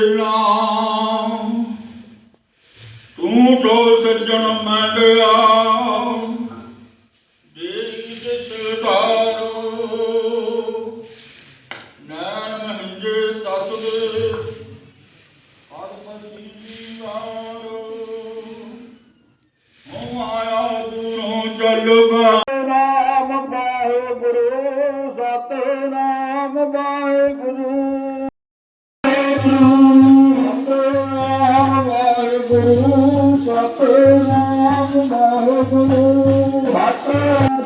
ਵੇਲਾ ਤੂੰ ਜੋ ਸੱਜਣ ਮੰਡਿਆ ਦੇਰੀ ਦਿਸ ਧਾਰੋ ਨੈਣ ਮਹਿੰਜੇ ਤਸਦੇ ਹਰ ਮਸੀਹ ਵਾਰੋ। ਹਉ ਆਇਆ ਦੂਰੋਂ ਚੱਲਗਾ ਨਾਮ ਵਾਹਿਗੁਰੂ, ਸਤਨਾਮ ਵਾਹਿਗੁਰੂ।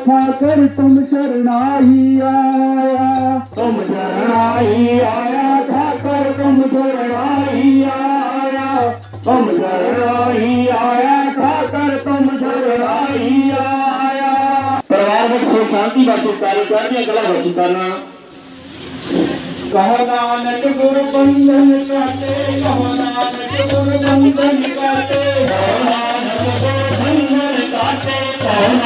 था कर तुम शरणाई आया तुम शरणाई आया था कर तुम शरणाई आया तुम शरणाई आया था कर तुम शरणाई आया परिवार में शांति बातें चालू कर दी अगला भजन करना ਗੁਰ ਬੰਦਨ ਕਾਟੇ ਕਹੋ ਨਾਨਕ ਗੁਰ ਬੰਦਨ ਕਾਟੇ ਕਹੋ ਨਾਨਕ ਗੁਰ ਬੰਦਨ